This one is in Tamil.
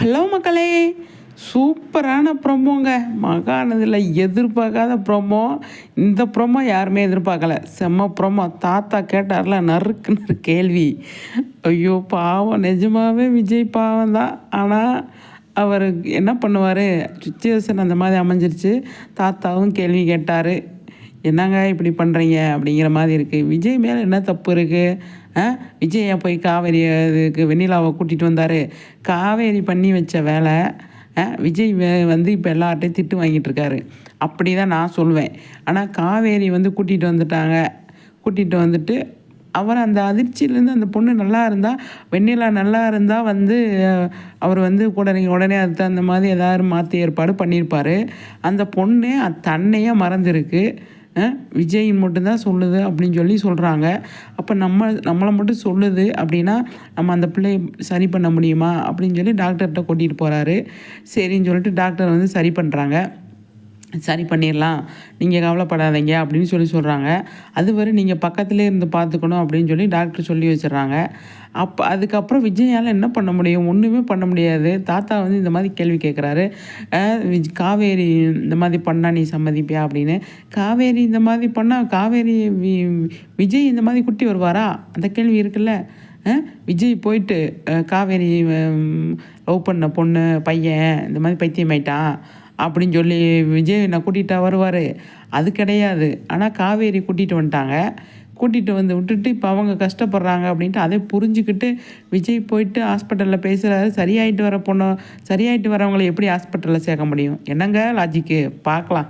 ஹலோ மக்களே. சூப்பரான ப்ரொமோங்க. மகானதில் எதிர்பார்க்காத ப்ரொமோ. இந்த ப்ரொமோ யாருமே எதிர்பார்க்கல. செம்ம ப்ரொமோ. தாத்தா கேட்டார்ல நறுக்குன்னு கேள்வி. ஐயோ பாவம். நிஜமாகவே விஜய் பாவம் தான். ஆனால் அவர் என்ன பண்ணுவார்? சுச்சுவேஷன் அந்த மாதிரி அமைஞ்சிருச்சு. தாத்தாவும் கேள்வி கேட்டார். என்னங்க இப்படி பண்ணுறீங்க அப்படிங்கிற மாதிரி இருக்குது விஜய் மேலே என்ன தப்பு இருக்குது ஆ? விஜய் போய் காவேரி இதுக்கு வெண்ணிலாவை கூட்டிகிட்டு வந்தார்? காவேரி பண்ணி வச்ச வேலை விஜய் வே- வந்து இப்போ எல்லார்ட்டையும் திட்டு வாங்கிட்டு இருக்காரு. அப்படி தான் நான் சொல்லுவேன் ஆனால் காவேரி வந்து கூட்டிகிட்டு வந்துட்டாங்க. கூட்டிகிட்டு வந்துட்டு அவர் அந்த அதிர்ச்சியிலேருந்து அந்த பொண்ணு நல்லா இருந்தால் வெண்ணிலா நல்லா இருந்தால் வந்து அவர் வந்து உடனே உடனே அது அந்த மாதிரி ஏதாவது மாற்றி ஏற்பாடு பண்ணியிருப்பார் அந்த பொண்ணு தன்னையே மறந்துருக்கு. விஜய் மட்டும்தான் சொல்லுது அப்படின்னு சொல்லி சொல்கிறாங்க அப்போ நம்ம நம்மளை மட்டும் சொல்லுது அப்படின்னா நம்ம அந்த பிள்ளையை சரி பண்ண முடியுமா அப்படின்னு சொல்லி டாக்டர்கிட்ட கூட்டிகிட்டு போகிறாரு சரின்னு சொல்லிட்டு டாக்டர் வந்து சரி பண்ணுறாங்க சரி பண்ணிடலாம். நீங்கள் கவலைப்படாதீங்க அப்படின்னு சொல்லி சொல்கிறாங்க அதுவரை நீங்கள் பக்கத்துலேயே இருந்து பார்த்துக்கணும் அப்படின்னு சொல்லி டாக்டர் சொல்லி வச்சிடுறாங்க. அப்போ அதுக்கப்புறம் விஜயால் என்ன பண்ண முடியும்? ஒன்றுமே பண்ண முடியாது. தாத்தா வந்து இந்த மாதிரி கேள்வி கேட்குறாரு காவேரி இந்த மாதிரி பண்ணால் நீ சம்மதிப்பியா அப்படின்னு. காவேரி இந்த மாதிரி பண்ணால் காவேரி வி- விஜய் இந்த மாதிரி குட்டி வருவாரா? அந்த கேள்வி இருக்குல்ல. விஜய் போயிட்டு காவேரி லவ் பண்ண பொண்ணு பையன் இந்த மாதிரி பைத்தியமாயிட்டான். அப்படின்னு சொல்லி விஜய் நான் கூட்டிகிட்டா வருவார். அது கிடையாது. ஆனால் காவேரி கூட்டிகிட்டு வந்துட்டாங்க. கூட்டிகிட்டு வந்து விட்டுட்டு இப்போ அவங்க கஷ்டப்படுறாங்க அப்படின்ட்டு அதை புரிஞ்சுக்கிட்டு விஜய் போயிட்டு ஹாஸ்பிட்டலில் பேசுகிறாரு சரியாயிட்டு வர பொண்ணு சரியாயிட்டு வரவங்களை எப்படி ஹாஸ்பிட்டலில் சேர்க்க முடியும்? என்னங்க லாஜிக்கு பார்க்கலாம்.